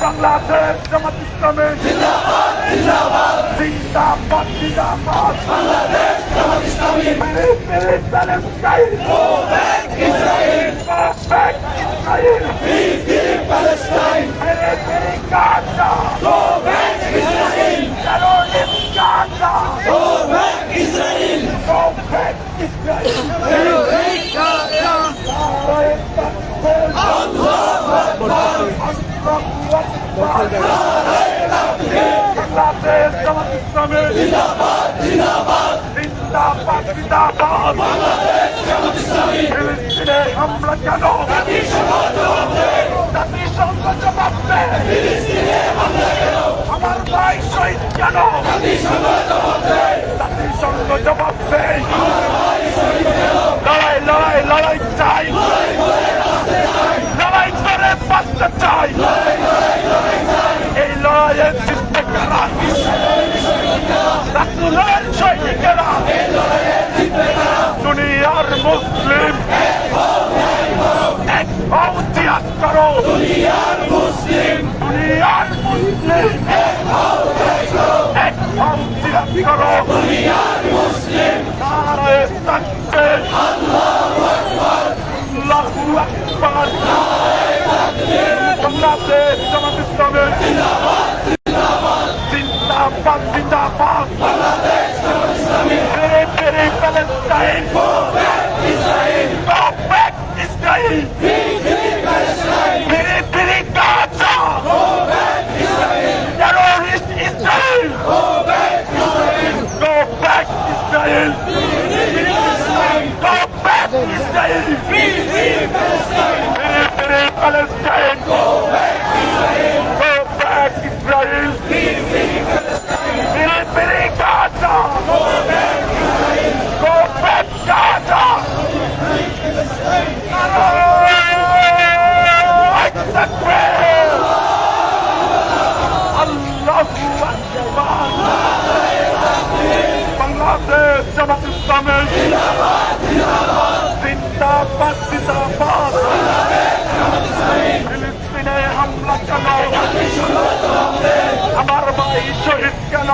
বাংলাদেশ জামাত ইসলামে জিন্দাবাদ জিন্দাবাদ জিন্দাবাদ জিন্দাবাদ বাংলাদেশ জামাত ইসলামী মেরে মেরে Palestine go back Israel go back Israel free free Palestine মেরে মেরে গাজা গো ব্যাক ইসরাইল আমরা কেন আমার ভাই শহীদ কেন জাতিসংঘ জবাব রাসুলের সৈনিকেরা দুনিয়ার মুসলিম। এক দুনিয়ার মুসলিম Vem! কেন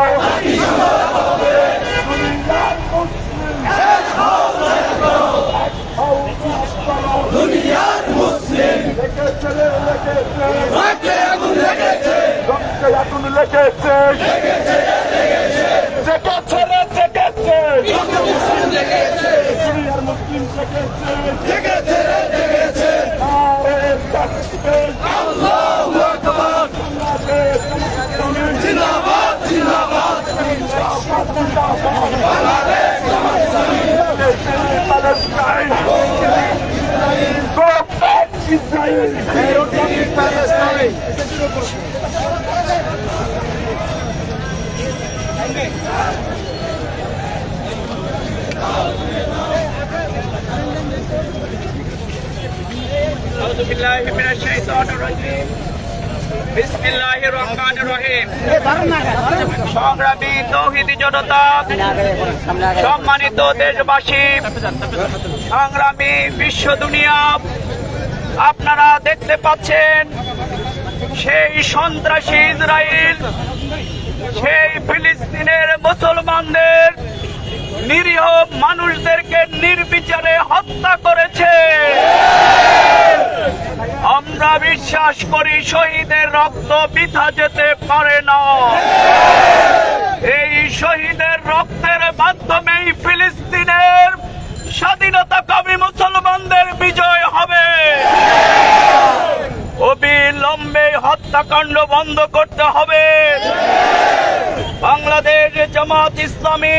দুনিয়ার মুসলিম লেগেছে আগুন লেগেছে লেগেছে লেগেছে লেগেছে দুনিয়ার মুসলিম লেগেছে ইসরায়েল أعوذ بالله من الشيطان الرجيم بسم الله الرحمن الرحيم সংগ্রামী তৌহিদি জনতা সম্মানিত দেশবাসী সংগ্রামী বিশ্ব দুনিয়া আপনারা দেখতে পাচ্ছেন সেই সন্ত্রাসী ইসরায়েল সেই ফিলিস্তিনের মুসলমানদের নিরীহ মানুষদেরকে নির্বিচারে হত্যা করেছে। আমরা বিশ্বাস করি শহীদের রক্ত বৃথা যেতে পারে না। এই শহীদের রক্তের মাধ্যমেই ফিলিস্তিনের স্বাধীনতা কবি মুসলমানদের বিজয় হবে অবিলম্বে হত্যাকাণ্ড বন্ধ করতে হবে। বাংলাদেশ জামাত ইসলামী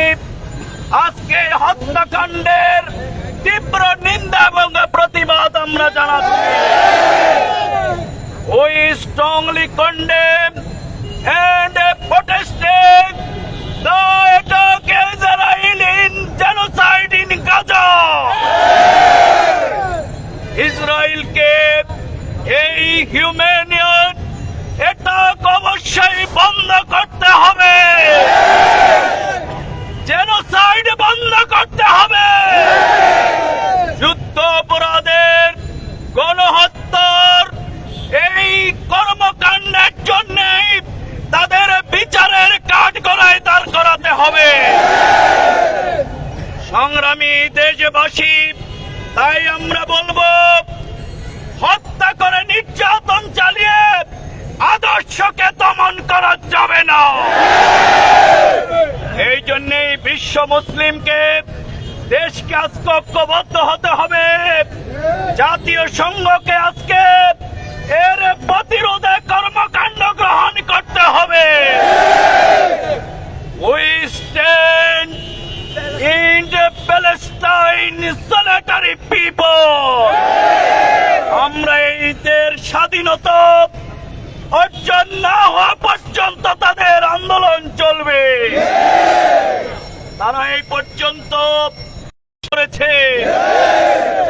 আজকে হত্যাকাণ্ডের তীব্র নিন্দা এবং প্রতিবাদ আমরা জানাচ্ছি। We strongly condemn and protesting the attack Israel in genocide in Gaza. ইসরায়েলকে এই হিউম্যানিয়ন এটাক অবশ্যই বন্ধ করতে হবে জেনোসাইড বন্ধ করতে হবে যুদ্ধ অপরাধের গণহত্যার এই কর্মকাণ্ডের জন্যই তাদের বিচারের কাঠ গড়ায় দাঁড় করাতে হবে সংগ্রামী দেশবাসী তাই আমরা বলব হত্যা করে নির্যাতন চালিয়ে আদর্শকে দমন করা যাবে না এই জন্যই বিশ্ব মুসলিমকে দেশকে আজকে ঐক্যবদ্ধ হতে হবে জাতীয় সংঘকে আজকে এর প্রতিরোধে কর্মকাণ্ড গ্রহণ করতে হবে। We stand in Palestine solitary people. আমরা এই স্বাধীনতা অর্জন না হওয়া পর্যন্ত তাদের আন্দোলন চলবে। তারা এই পর্যন্ত করেছে।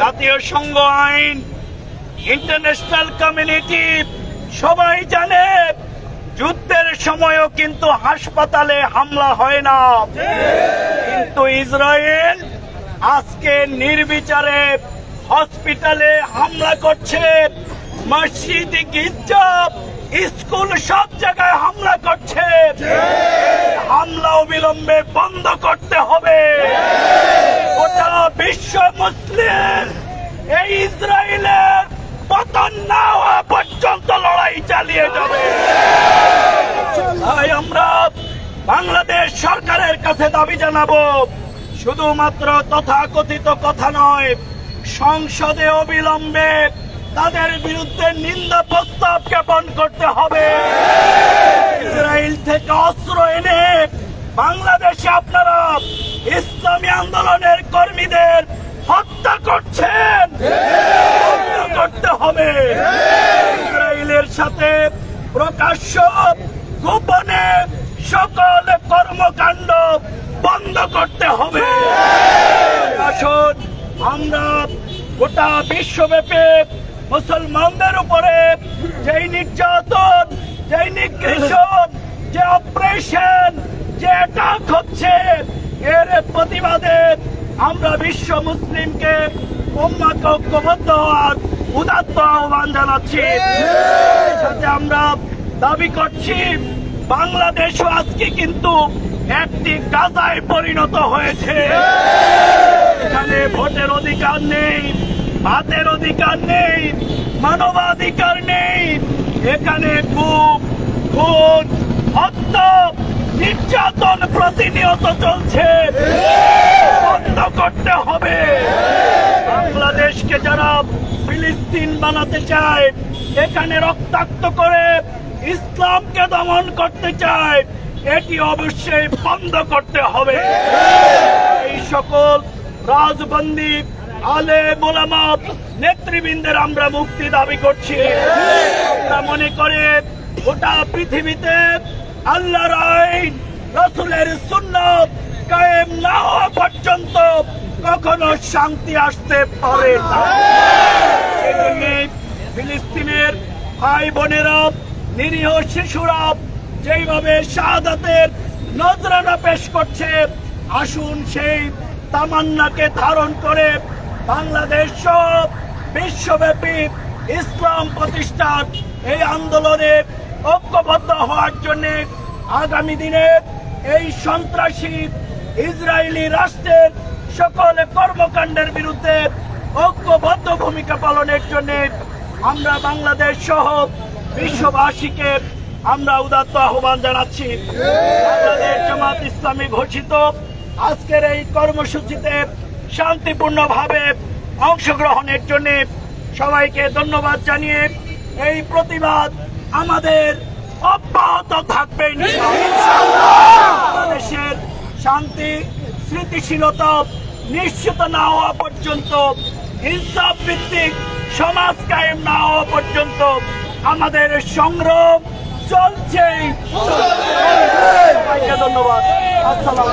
জাতীয় সংঘ আইন ইন্টারন্যাশনাল কমিউনিটি সবাই জানে, যুদ্ধের সময়ও কিন্তু হাসপাতালে হামলা হয় না। কিন্তু ইসরায়েল আজকে নির্বিচারে হসপিটালে হামলা করছে। মসজিদ গির্জা স্কুল সব জায়গায় হামলা করছে। হামলা অবিলম্বে বন্ধ করতে হবে গোটা বিশ্ব মুসলিম এই ইসরায়েলের পতন না হওয়া পর্যন্ত লড়াই চালিয়ে যাবে তাই আমরা বাংলাদেশ সরকারের কাছে দাবি জানাব, শুধুমাত্র তথাকথিত কথা নয়, সংসদে অবিলম্বে তাদের বিরুদ্ধে নিন্দা প্রস্তাব জ্ঞাপন করতে হবে। ইসরায়েল থেকে অস্ত্র এনে বাংলাদেশে আপনারা ইসলামী আন্দোলনের কর্মীদের হত্যা করছেন। করতে হবে। ইসরায়েলের সাথে প্রকাশ্য গোপনে সকল কর্মকাণ্ড বন্ধ করতে হবে। আসুন আমরা গোটা বিশ্বব্যাপী মুসলমানদের উপরে যেই নির্যাতন যেই নিগৃহীত যে অপারেশন যে অ্যাটাক হচ্ছে এর প্রতিবাদে আমরা বিশ্ব মুসলিমকে উম্মাকে ঐক্যবদ্ধ হওয়ার উদাত্ত আহ্বান জানাচ্ছি। সাথে আমরা দাবি করছি বাংলাদেশও আজকে কিন্তু একটি গাজায় পরিণত হয়েছে। এখানে ভোটের অধিকার নেই, ভাতের অধিকার নেই, মানবাধিকার নেই। এখানে খুব হত্যা, নির্যাতন প্রতিনিয়ত চলছে। বন্ধ করতে হবে। বাংলাদেশকে যারা ফিলিস্তিন বানাতে চায়, এখানে রক্তাক্ত করে ইসলামকে দমন করতে চায়, এটি অবশ্যই বন্ধ করতে হবে। এই সকল রাজবন্দী, আলে মোলামত নেতৃবৃন্দের আমরা মুক্তি দাবি করছি। আমরা মনে করে গোটা পৃথিবীতে আল্লাহর আইন, রসুলের সুন্নত কায়েম না হওয়া পর্যন্ত কখনো শান্তি আসতে পারে না। ফিলিস্তিনের ভাই বোনেরা নিরীহ শিশুরা যেইভাবে শাহাদাতের নজরানা পেশ করছে, আসুন সেই তামান্নাকে ধারণ করে বাংলাদেশ সব বিশ্বব্যাপী ইসলাম প্রতিষ্ঠার এই আন্দোলনে ঐক্যবদ্ধ হওয়ার জন্য আগামী দিনে এই সন্ত্রাসী ইসরায়েলি রাষ্ট্রের সকল কর্মকাণ্ডের বিরুদ্ধে ঐক্যবদ্ধ ভূমিকা পালনের জন্য আমরা বাংলাদেশ সহ বিশ্ববাসীকে আমরা উদাত্ত আহ্বান জানাচ্ছি। জামাত ইসলামী ঘোষিত আজকের এই কর্মসূচিতে শান্তিপূর্ণভাবে অংশগ্রহণের জন্য সবাইকে ধন্যবাদ জানিয়ে এই প্রতিবাদ আমাদের অব্যাহত থাকবে বাংলাদেশের শান্তি, স্মৃতিশীলতা নিশ্চিত না হওয়া পর্যন্ত ইনসাফ ভিত্তিক সমাজ কায়েম না হওয়া পর্যন্ত আমাদের সংগ্রাম চলছে। সবাইকে ধন্যবাদ। আসসালাম